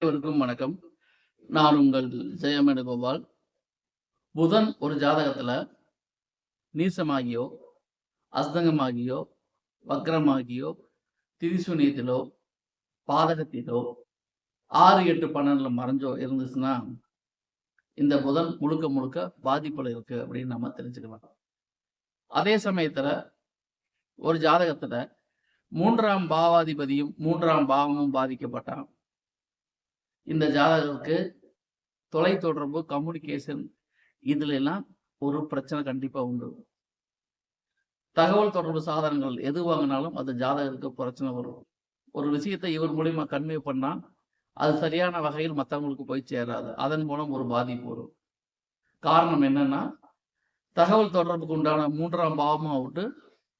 அனைவருக்கும் வணக்கம். நான் உங்கள் ஜெயமேனுகோபால். புதன் ஒரு ஜாதகத்துல நீசமாகியோ அஸ்தங்கமாகியோ வக்ரமாகியோ திரிசுனியத்திலோ பாதகத்திலோ ஆறு எட்டு பன்னெண்டுல மறைஞ்சோ இருந்துச்சுன்னா இந்த புதன் முழுக்க முழுக்க பாதிப்புல இருக்கு அப்படின்னு நம்ம தெரிஞ்சுக்கலாம் அதே சமயத்துல ஒரு ஜாதகத்துல மூன்றாம் பாவாதிபதியும் மூன்றாம் பாவமும் பாதிக்கப்பட்டான். இந்த ஜாதகருக்கு தொலைத்தொடர்பு கம்யூனிகேஷன் இதுல எல்லாம் ஒரு பிரச்சனை கண்டிப்பா உண்டு. தகவல் தொடர்பு சாதனங்கள் எது வாங்கினாலும் அது ஜாதகருக்கு பிரச்சனை வரும். ஒரு விஷயத்தை இவர் மூலியமா கன்வே பண்ணா அது சரியான வகையில் மற்றவங்களுக்கு போய் சேராது. அதன் மூலம் ஒரு பாதிப்பு வரும். காரணம் என்னன்னா தகவல் தொடர்புக்கு உண்டான மூன்றாம் பாவமும் அவுட்டு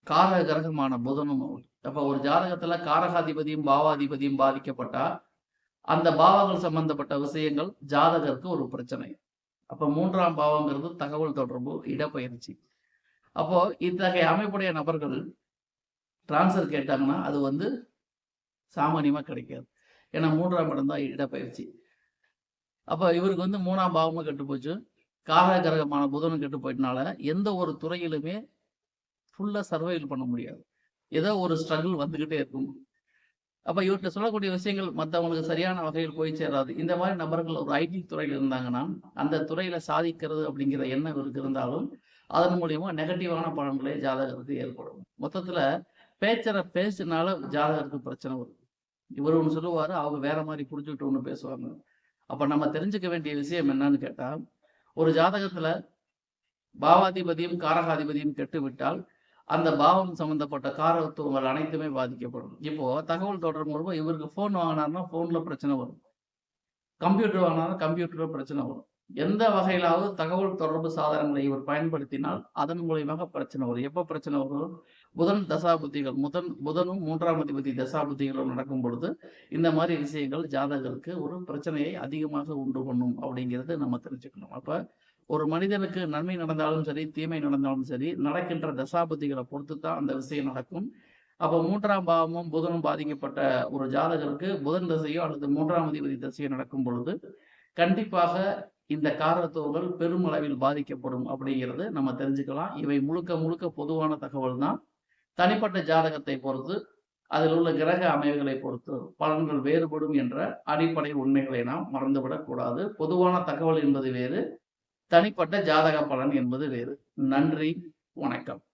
காரக கிரகமான புதனும் அவுட் அப்ப ஒரு ஜாதகத்துல காரகாதிபதியும் பாவாதிபதியும் பாதிக்கப்பட்டா அந்த பாவங்கள் சம்பந்தப்பட்ட விஷயங்கள் ஜாதகருக்கு ஒரு பிரச்சனை. அப்போ மூன்றாம் பாவங்கிறது தகவல் தொடர்பு இடப்பயிற்சி அப்போ இத்தகைய அமைப்புடைய நபர்கள் டிரான்ஸ்ஃபர் கேட்டாங்கன்னா அது வந்து சாமானியமா கிடைக்காது. ஏன்னா மூன்றாம் இடம் தான் இடப்பயிற்சி அப்போ இவருக்கு வந்து மூணாம் பாவமும் கெட்டு போச்சு. காரக கிரகமான புதனும் கெட்டு போயிட்டனால எந்த ஒரு துறையிலுமே ஃபுல்லா சர்வைவல் பண்ண முடியாது. ஏதோ ஒரு ஸ்ட்ரகிள் வந்துக்கிட்டே இருக்கும். அப்ப இவர்கிட்ட சொல்லக்கூடிய விஷயங்கள் மற்றவங்களுக்கு சரியான வகையில் போய் சேராது. இந்த மாதிரி நபர்கள் ஒரு ஐடி துறையில் இருந்தாங்கன்னா அந்த துறையில சாதிக்கிறது அப்படிங்கிற எண்ணம் இவருக்கு இருந்தாலும் அதன் மூலியமா நெகட்டிவான பலன்களே ஜாதகத்துக்கு ஏற்படும். மொத்தத்துல பேச்சரை பேசினால ஜாதகருக்கு பிரச்சனை வரும் இவர் ஒன்று சொல்லுவாரு அவங்க வேற மாதிரி புரிஞ்சுக்கிட்டு ஒன்று பேசுவாங்க. அப்ப நம்ம தெரிஞ்சுக்க வேண்டிய விஷயம் என்னன்னு கேட்டா ஒரு ஜாதகத்துல பாவாதிபதியும் காரகாதிபதியும் கெட்டு விட்டால் அந்த பாவம் சம்பந்தப்பட்ட காரத்துவங்கள் அனைத்துமே பாதிக்கப்படும். இப்போ தகவல் தொடர்பு மூலமா இவருக்கு ஃபோன் வாங்கினாருன்னா ஃபோன்ல பிரச்சனை வரும். கம்ப்யூட்டர் வாங்கினாலும் கம்ப்யூட்டர்ல பிரச்சனை வரும். எந்த வகையிலாவது தகவல் தொடர்பு சாதனங்களை இவர் பயன்படுத்தினால் அதன் மூலியமாக பிரச்சனை வரும். எப்ப பிரச்சனை வரும் புதன் தசாபுத்திகள். முதன் புதனும் மூன்றாம் அதிபதி தசாபுத்திகளும் நடக்கும் பொழுது இந்த மாதிரி விஷயங்கள் ஜாதகருக்கு ஒரு பிரச்சனையை அதிகமாக உண்டு பண்ணும் அப்படிங்கிறது நம்ம தெரிஞ்சுக்கணும். அப்ப ஒரு மனிதனுக்கு நன்மை நடந்தாலும் சரி தீமை நடந்தாலும் சரி நடக்கின்ற தசாபதிகளை பொறுத்து தான் அந்த விஷயம் நடக்கும். அப்போ மூன்றாம் பாவமும் புதனும் பாதிக்கப்பட்ட ஒரு ஜாதகருக்கு புதன் தசையோ அல்லது மூன்றாம் அதிபதி தசையோ நடக்கும் பொழுது கண்டிப்பாக இந்த காரத்துவங்கள் பெருமளவில் பாதிக்கப்படும் அப்படிங்கிறது நம்ம தெரிஞ்சுக்கலாம். இவை முழுக்க முழுக்க பொதுவான தகவல் தான். தனிப்பட்ட ஜாதகத்தை பொறுத்து அதில் உள்ள கிரக அமைவுகளை பொறுத்து பலன்கள் வேறுபடும் என்ற அடிப்படை உண்மைகளை நாம் மறந்துவிடக் கூடாது பொதுவான தகவல் என்பது வேறு. தனிப்பட்ட ஜாதக பலன் என்பது வேறு. நன்றி வணக்கம்.